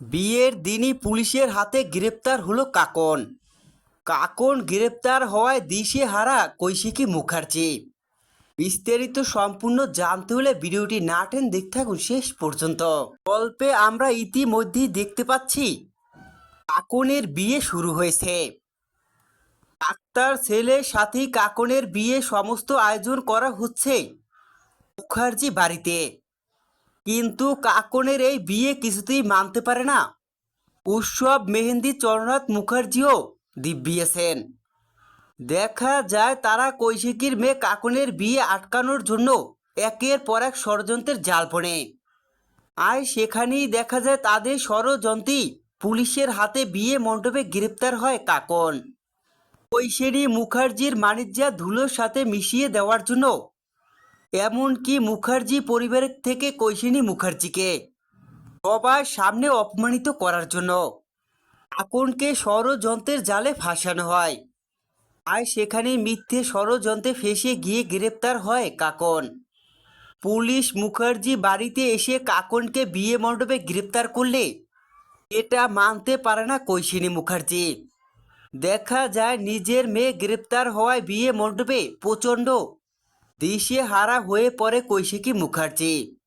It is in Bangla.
বিয়ের দিনই পুলিশের হাতে গ্রেপ্তার হলো কাকন। কাকন গ্রেপ্তার হওয়ায় দিশে হারা কৈশিকী মুখার্জি। বিস্তারিত সম্পূর্ণ জানতে হলে ভিডিওটি না টেন দেখতে থাকুন শেষ পর্যন্ত। গল্পে আমরা ইতিমধ্যেই দেখতে পাচ্ছি, কাকনের বিয়ে শুরু হয়েছে। ডাক্তার ছেলের সাথেই কাকনের বিয়ে সমস্ত আয়োজন করা হচ্ছে মুখার্জি বাড়িতে। কিন্তু কাকনের এই বিয়ে কিছুতেই মানতে পারে না। উৎসব মেহেন্দি চরণনাথ মুখার্জিও দিব্যিয়েছেন দেখা যায় তারা কৈশিকীর মেয়ে কাকনের বিয়ে আটকানোর জন্য একের পর এক ষড়যন্ত্রের জাল পড়ে আর সেখানেই দেখা যায় তাদের ষড়যন্ত্রী পুলিশের হাতে বিয়ে মণ্ডপে গ্রেপ্তার হয় কাকন। কৈশেরী মুখার্জির মানিজ্যা ধুলোর সাথে মিশিয়ে দেওয়ার জন্য এমনকি মুখার্জি পরিবারের থেকে কৈশিনী মুখার্জিকে সবার সামনে অপমানিত করার জন্য আকনকে ষড়যন্ত্রের জালে ফাঁসানো হয়। আর সেখানে মিথ্যে ষড়যন্ত্রে ফেসে গিয়ে গ্রেপ্তার হয় কাকন। পুলিশ মুখার্জি বাড়িতে এসে কাকনকে বিয়ে মণ্ডপে গ্রেপ্তার করলে এটা মানতে পারে না কৈশিনী মুখার্জি। দেখা যায় নিজের মেয়ে গ্রেপ্তার হওয়ায় বিয়ে মণ্ডপে প্রচণ্ড দিশে হারা হয়ে পড়ে কৈশিকী মুখার্জি।